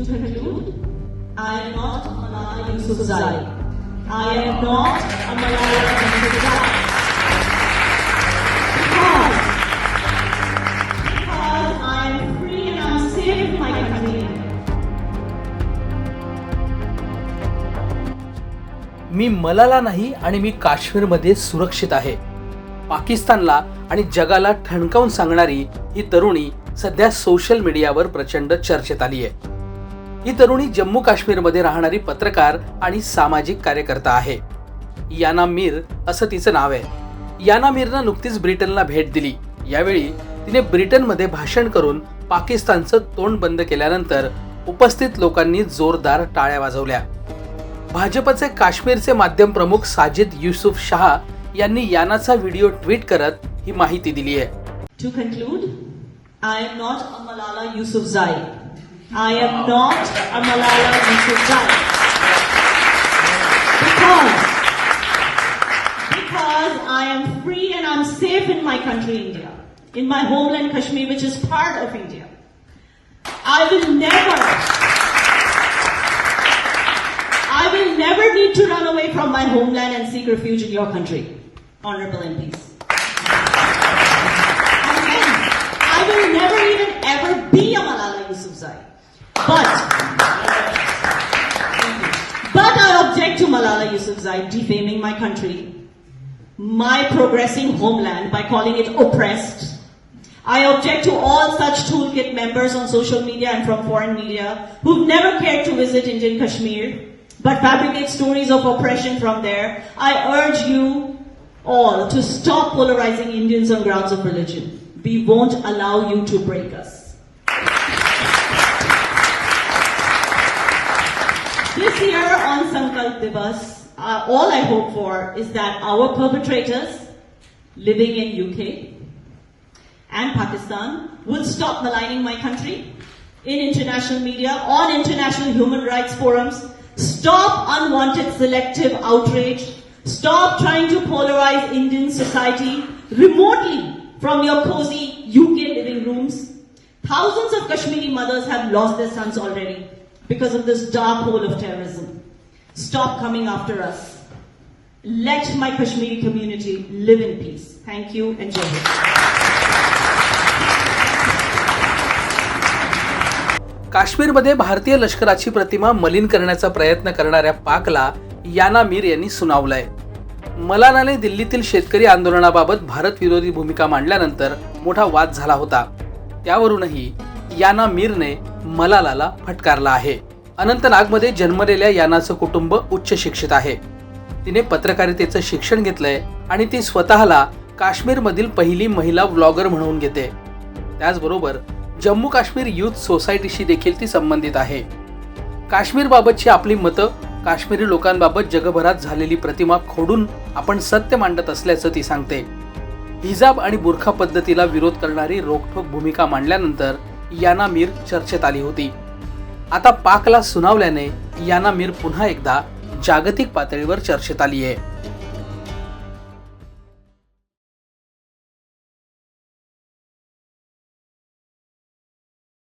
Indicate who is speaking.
Speaker 1: to conclude, I am not a Malala Yousafzai. I am not a Malala Yousafzai.
Speaker 2: मी मलाला नाही आणि मी काश्मीरमध्ये सुरक्षित आहे पाकिस्तानला आणि जगाला ठणकावून सांगणारी ही तरुणी सध्या सोशल मीडियावर प्रचंड चर्चेत आली आहे ही तरुणी जम्मू काश्मीरमध्ये राहणारी पत्रकार आणि सामाजिक कार्यकर्ता आहे. याना मीर असं तिचं नाव आहे. याना मीरनं नुकतीच ब्रिटनला भेट दिली. यावेळी तिने ब्रिटनमध्ये भाषण करून पाकिस्तानचं तोंड बंद केल्यानंतर उपस्थित लोकांनी जोरदार टाळ्या वाजवल्या. भाजपचे काश्मीरचे माध्यम प्रमुख साजिद युसुफ शहा यांनी यानाचा व्हिडिओ ट्विट करत ही माहिती दिली आहे.
Speaker 1: To conclude, I am not Malala Yusuf I am not a Malala Yousafzai. Because, because I am free and I'm safe in my country, India. In my homeland Kashmir, which is part of India. I will never, I will never need to run away from my homeland and seek refuge in your country, honorable MPs. And again, I will never even ever be a Malala Yousafzai. But, but I object to Malala Yousafzai defaming my country, my progressing homeland by calling it oppressed. I object to all such toolkit members on social media and from foreign media who've never cared to visit Indian Kashmir but fabricate stories of oppression from there. I urge you all to stop polarizing Indians on grounds of religion. We won't allow you to break us. This year on Sankalp Divas, uh, all I hope for is that our perpetrators living in UK and Pakistan will stop maligning my country in international media, on international human rights forums. Stop unwanted selective outrage. Stop trying to polarize Indian society remotely from your cozy UK living rooms. Thousands of Kashmiri mothers have lost their sons already because of this dark hole of terrorism. Stop coming after us. Let my Kashmiri community live in peace. Thank you and Jai
Speaker 2: काश्मीरमध्ये भारतीय लष्कराची प्रतिमा मलिन करण्याचा प्रयत्न करणाऱ्या पाकला याना मीर यांनी सुनावलंय मलानाने दिल्लीतील शेतकरी आंदोलनाबाबत भारत विरोधी भूमिका मांडल्यानंतर मोठा वाद झाला होता त्यावरूनही याना मीरने मलालाला फटकारला आहे. अनंतनागमध्ये जन्मलेल्या यानाचं कुटुंब उच्च शिक्षित आहे. तिने पत्रकारितेचं शिक्षण घेतलंय आणि ती स्वतःला काश्मीरमधील पहिली महिला व्लॉगर म्हणून घेते. त्याचबरोबर जम्मू काश्मीर यूथ सोसायटीशी देखील ती संबंधित आहे. काश्मीरबाबतची आपली मतं काश्मीरी लोकांबाबत जगभरात झालेली प्रतिमा खोडून आपण सत्य मांडत असल्याचं ती सांगते. हिजाब आणि बुरखा पद्धतीला विरोध करणारी रोखठोक भूमिका मांडल्यानंतर याना मीर चर्चेत आली होती. आता पाकला सुनावल्याने याना मीर पुन्हा एकदा जागतिक पातळीवर चर्चेत आली आहे